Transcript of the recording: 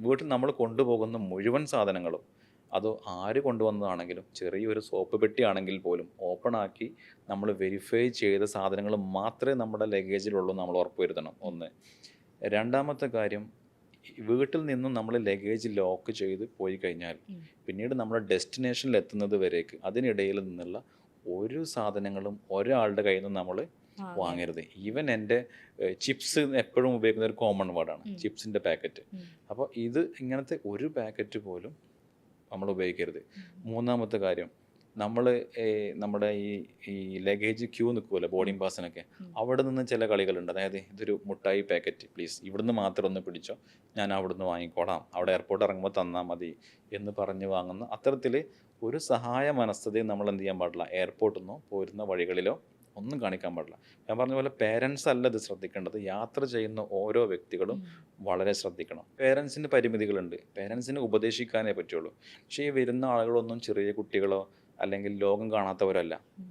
വീട്ടിൽ നമ്മൾ കൊണ്ടുപോകുന്ന മുഴുവൻ സാധനങ്ങളും അത് ആര് കൊണ്ടുവന്നതാണെങ്കിലും ചെറിയൊരു സോപ്പ് പെട്ടി പെട്ടിയാണെങ്കിൽ പോലും ഓപ്പൺ ആക്കി നമ്മൾ വെരിഫൈ ചെയ്ത സാധനങ്ങൾ മാത്രമേ നമ്മുടെ ലഗേജിലുള്ളൂ നമ്മൾ ഉറപ്പുവരുത്തണം. ഒന്ന്. രണ്ടാമത്തെ കാര്യം വീട്ടിൽ നിന്നും നമ്മൾ ലഗേജ് ലോക്ക് ചെയ്ത് പോയി കഴിഞ്ഞാൽ പിന്നീട് നമ്മുടെ ഡെസ്റ്റിനേഷനിൽ എത്തുന്നത് വരേക്ക് അതിനിടയിൽ നിന്നുള്ള ഒരു സാധനങ്ങളും ഒരാളുടെ കയ്യിൽ നിന്ന് നമ്മൾ വാങ്ങരുത്. ഈവൻ എന്റെ ചിപ്സ് എപ്പോഴും ഉപയോഗിക്കുന്ന ഒരു കോമൺ വേർഡാണ്. ചിപ്സിന്റെ പാക്കറ്റ് അപ്പോൾ ഇത് ഇങ്ങനത്തെ ഒരു പാക്കറ്റ് പോലും നമ്മൾ ഉപയോഗിക്കരുത്. മൂന്നാമത്തെ കാര്യം നമ്മൾ നമ്മുടെ ഈ ഈ ലഗേജ് ക്യൂ നിൽക്കുമല്ലോ ബോർഡിംഗ് പാസിനൊക്കെ അവിടെ നിന്ന് ചില കളികളുണ്ട്. അതായത് ഇതൊരു മുട്ടായി പാക്കറ്റ് പ്ലീസ് ഇവിടുന്ന് മാത്രം ഒന്ന് പിടിച്ചോ ഞാൻ അവിടുന്ന് വാങ്ങിക്കോളാം. അവിടെ എയർപോർട്ട് ഇറങ്ങുമ്പോൾ തന്നാൽ മതി എന്ന് പറഞ്ഞ് വാങ്ങുന്ന അത്തരത്തിൽ ഒരു സഹായ മനസ്ഥതയും നമ്മൾ എന്ത് ചെയ്യാൻ പാടില്ല. എയർപോർട്ടിൽ നിന്നോ പോരുന്ന വഴികളിലോ ഒന്നും കാണിക്കാൻ പാടില്ല. ഞാൻ പറഞ്ഞ പോലെ പേരൻസ് അല്ല ഇത് ശ്രദ്ധിക്കേണ്ടത്. യാത്ര ചെയ്യുന്ന ഓരോ വ്യക്തികളും വളരെ ശ്രദ്ധിക്കണം. പേരൻസിന് പരിമിതികളുണ്ട്. പേരൻസിന് ഉപദേശിക്കാനേ പറ്റുള്ളൂ. പക്ഷേ ഈ വരുന്ന ആളുകളൊന്നും ചെറിയ കുട്ടികളോ അല്ലെങ്കിൽ ലോകം കാണാത്തവരല്ല.